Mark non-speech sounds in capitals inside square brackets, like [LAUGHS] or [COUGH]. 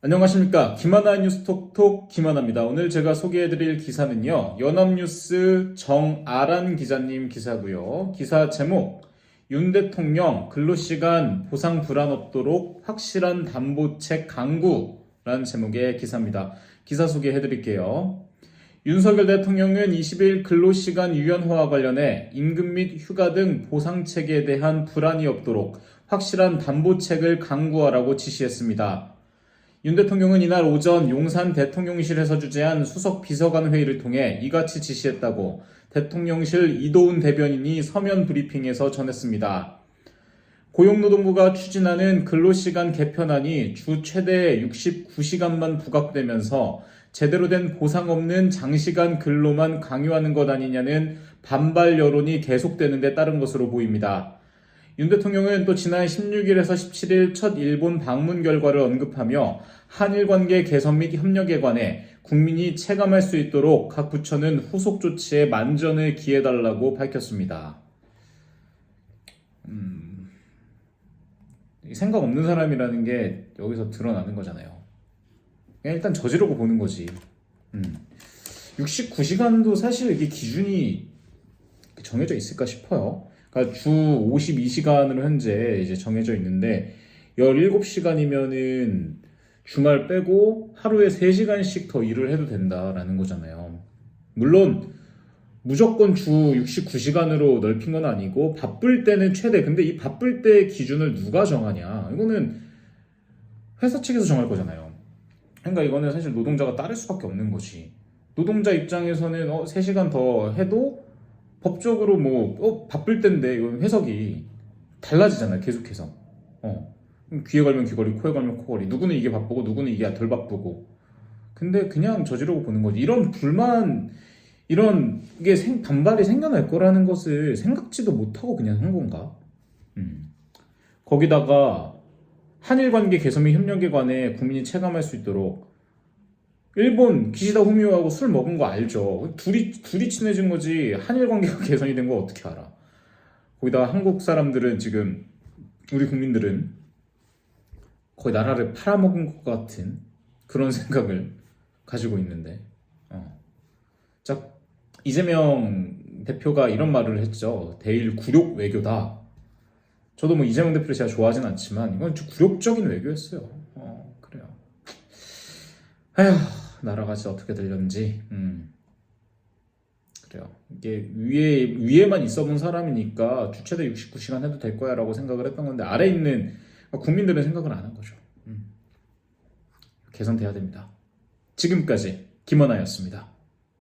안녕하십니까. 김하나 뉴스 톡톡 김하나입니다. 오늘 제가 소개해드릴 기사는요. 연합뉴스 정아란 기자님 기사고요. 기사 제목 윤 대통령 근로시간 보상 불안 없도록 확실한 담보책 강구라는 제목의 기사입니다. 기사 소개해드릴게요. 윤석열 대통령은 20일 근로시간 유연화와 관련해 임금 및 휴가 등 보상책에 대한 불안이 없도록 확실한 담보책을 강구하라고 지시했습니다. 윤 대통령은 이날 오전 용산 대통령실에서 주재한 수석 비서관 회의를 통해 이같이 지시했다고 대통령실 이도훈 대변인이 서면 브리핑에서 전했습니다. 고용노동부가 추진하는 근로시간 개편안이 주 최대 69시간만 부각되면서 제대로 된 보상 없는 장시간 근로만 강요하는 것 아니냐는 반발 여론이 계속되는 데 따른 것으로 보입니다. 윤 대통령은 또 지난 16일에서 17일 첫 일본 방문 결과를 언급하며 한일 관계 개선 및 협력에 관해 국민이 체감할 수 있도록 각 부처는 후속 조치에 만전을 기해달라고 밝혔습니다. 음, 생각 없는 사람이라는 게 여기서 드러나는 거잖아요. 일단 저지르고 보는 거지. 음. 69시간도 사실 이게 기준이 정해져 있을까 싶어요. 그러니까 주 52시간으로 현재 이제 정해져 있는데 17시간이면은 주말 빼고 하루에 3시간씩 더 일을 해도 된다라는 거잖아요. 물론 무조건 주 69시간으로 넓힌 건 아니고 바쁠 때는 최대. 근데 이 바쁠 때 기준을 누가 정하냐? 이거는 회사 측에서 정할 거잖아요. 그러니까 이거는 사실 노동자가 따를 수밖에 없는 거지. 노동자 입장에서는 어, 3시간 더 해도 법적으로 뭐 어, 바쁠 때인데 이건 해석이 달라지잖아요. 계속해서. 어. 귀에 걸면 귀걸이, 코에 걸면 코걸이. 누구는 이게 바쁘고 누구는 이게 덜 바쁘고. 근데 그냥 저지르고 보는 거지. 이런 불만, 이런 게 생, 반발이 생겨날 거라는 것을 생각지도 못하고 그냥 한 건가? 음. 거기다가 한일 관계 개선 및 협력에 관해 국민이 체감할 수 있도록 일본 기시다 후미오하고 술 먹은 거 알죠? 둘이 둘이 친해진 거지 한일 관계가 [LAUGHS] 개선이 된 거 어떻게 알아? 거기다가 한국 사람들은 지금 우리 국민들은 거의 나라를 팔아먹은 것 같은 그런 [LAUGHS] 생각을 가지고 있는데 어. 자 이재명 대표가 이런 말을 했죠. 대일 굴욕 외교다. 저도 뭐 이재명 대표를 제가 좋아하진 않지만 이건 좀 굴욕적인 외교였어요. 어 그래요. 아휴 나라가 진짜 어떻게 될런지. 음. 그래요. 이게 위에 위에만 있어본 사람이니까 주 최대 69시간 해도 될 거야라고 생각을 했던 건데 아래 있는 국민들은 생각을 안 한 거죠. 음. 개선돼야 됩니다. 지금까지 김원아였습니다.